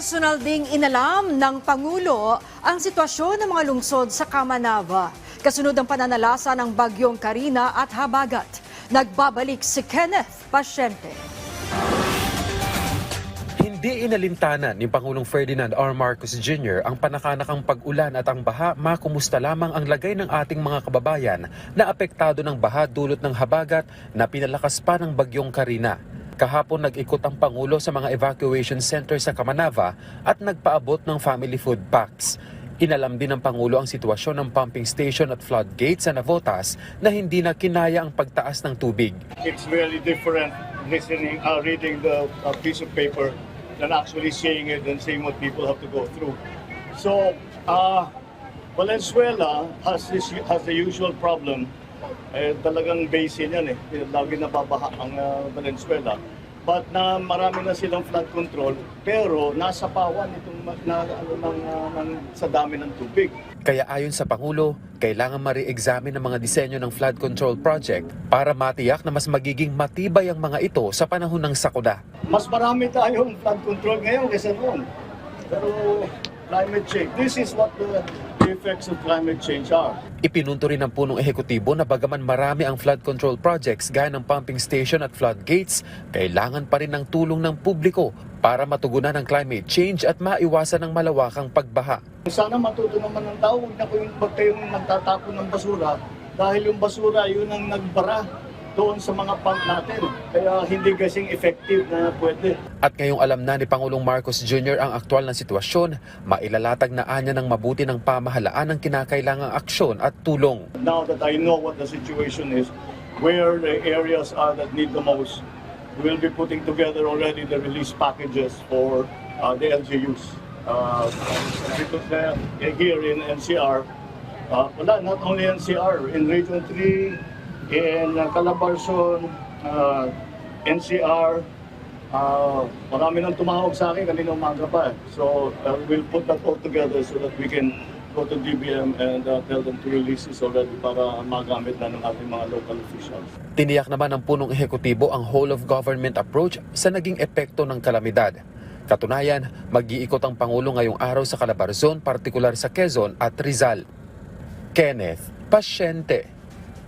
Personal ding inalam ng Pangulo ang sitwasyon ng mga lungsod sa Kamanava. Kasunod ang pananalasa ng bagyong Karina at Habagat. Nagbabalik si Kenneth Pasyente. Hindi inalintanan ni Pangulong Ferdinand R. Marcos Jr. ang panakanakang pag-ulan at ang baha makumusta lamang ang lagay ng ating mga kababayan na apektado ng baha dulot ng habagat na pinalakas pa ng bagyong Karina. Kahapon nag-ikot ang Pangulo sa mga evacuation center sa Kamanava at nagpaabot ng family food packs. Inalam din ng Pangulo ang sitwasyon ng pumping station at floodgates sa Navotas na hindi na kinaya ang pagtaas ng tubig. it's really different listening, uh, reading the uh, piece of paper than actually seeing it and seeing what people have to go through. So, uh, Valenzuela has this has the usual problem. Eh, talagang basin yan eh. Lagi nababaha ang uh, Valenzuela. But na marami na silang flood control, pero nasa pawan itong na, ano, ng, uh, ng, sa dami ng tubig. Kaya ayon sa Pangulo, kailangan ma-re-examine ang mga disenyo ng flood control project para matiyak na mas magiging matibay ang mga ito sa panahon ng sakuna. mas marami tayong flood control ngayon kaysa noon. Pero climate change, this is what the, the effects of climate change are. Ipinunto rin ng punong ehekutibo na bagaman marami ang flood control projects gaya ng pumping station at floodgates, kailangan pa rin ng tulong ng publiko para matugunan ang climate change at maiwasan ang malawakang pagbaha. Sana matuto naman ng tao, huwag na kayong, huwag kayong nagtatapon ng basura dahil yung basura yun ang nagbara doon sa mga pump natin. Kaya hindi kasing effective na pwede. At ngayong alam na ni Pangulong Marcos Jr. ang aktwal na sitwasyon, mailalatag na anya ng mabuti ng pamahalaan ang kinakailangang aksyon at tulong. Now that I know what the situation is, where the areas are that need the most, we will be putting together already the release packages for uh, the LGUs. Uh, because uh, here in NCR, uh, wala, not only NCR, in Region 3, in uh, Calabarzon, uh, NCR, uh, marami nang tumawag sa akin kanina umaga pa. So uh, we'll put that all together so that we can go to DBM and uh, tell them to release this already para magamit na ng ating mga local officials. Tiniyak naman ng punong ehekutibo ang whole of government approach sa naging epekto ng kalamidad. Katunayan, mag-iikot ang Pangulo ngayong araw sa Calabarzon, partikular sa Quezon at Rizal. Kenneth Pasyente